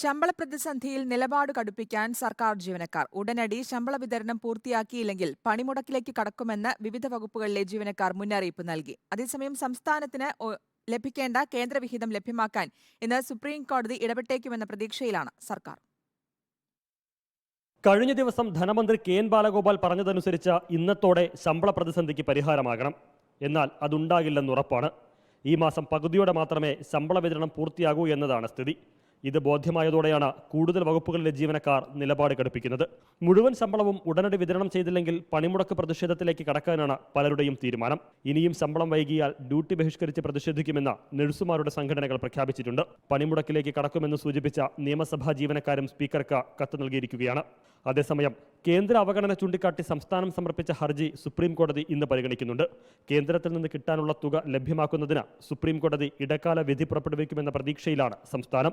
ശമ്പള പ്രതിസന്ധിയിൽ നിലപാട് കടുപ്പിക്കാൻ സർക്കാർ ജീവനക്കാർ. ഉടനടി ശമ്പള വിതരണം പൂർത്തിയാക്കിയില്ലെങ്കിൽ പണിമുടക്കിലേക്ക് കടക്കുമെന്ന് വിവിധ വകുപ്പുകളിലെ ജീവനക്കാർ മുന്നറിയിപ്പ് നൽകി. അതേസമയം സംസ്ഥാനത്തിന് ലഭിക്കേണ്ട കേന്ദ്രവിഹിതം ലഭ്യമാക്കാൻ ഇന്ന് സുപ്രീം കോടതി ഇടപെട്ടേക്കുമെന്ന പ്രതീക്ഷയിലാണ് സർക്കാർ. കഴിഞ്ഞ ദിവസം ധനമന്ത്രി കെ എൻ ബാലഗോപാൽ പറഞ്ഞതനുസരിച്ച് ഇന്നത്തോടെ ശമ്പള പ്രതിസന്ധിക്ക് പരിഹാരമാകണം. എന്നാൽ അതുണ്ടാകില്ലെന്നുറപ്പാണ് ഈ മാസം പകുതിയോടെ മാത്രമേ ശമ്പള വിതരണം പൂർത്തിയാകൂ എന്നതാണ് സ്ഥിതി. ഇത് ബോധ്യമായതോടെയാണ് കൂടുതൽ വകുപ്പുകളിലെ ജീവനക്കാർ നിലപാട് ഘടിപ്പിക്കുന്നത് മുഴുവൻ ശമ്പളവും ഉടനടി വിതരണം ചെയ്തില്ലെങ്കിൽ പണിമുടക്ക് പ്രതിഷേധത്തിലേക്ക് കടക്കാനാണ് പലരുടെയും തീരുമാനം. ഇനിയും ശമ്പളം വൈകിയാൽ ഡ്യൂട്ടി ബഹിഷ്കരിച്ച് പ്രതിഷേധിക്കുമെന്ന് നഴ്സുമാരുടെ സംഘടനകൾ പ്രഖ്യാപിച്ചിട്ടുണ്ട്. പണിമുടക്കിലേക്ക് കടക്കുമെന്ന് സൂചിപ്പിച്ച നിയമസഭാ ജീവനക്കാരും സ്പീക്കർക്ക് കത്ത് നൽകിയിരിക്കുകയാണ്. അതേസമയം കേന്ദ്ര അവഗണന ചൂണ്ടിക്കാട്ടി സംസ്ഥാനം സമർപ്പിച്ച ഹർജി സുപ്രീം കോടതി ഇന്ന് പരിഗണിക്കുന്നുണ്ട്. കേന്ദ്രത്തിൽ നിന്ന് കിട്ടാനുള്ള തുക ലഭ്യമാക്കുന്നതിന് സുപ്രീം കോടതി ഇടക്കാല വിധി പുറപ്പെടുവിക്കുമെന്ന പ്രതീക്ഷയിലാണ് സംസ്ഥാനം.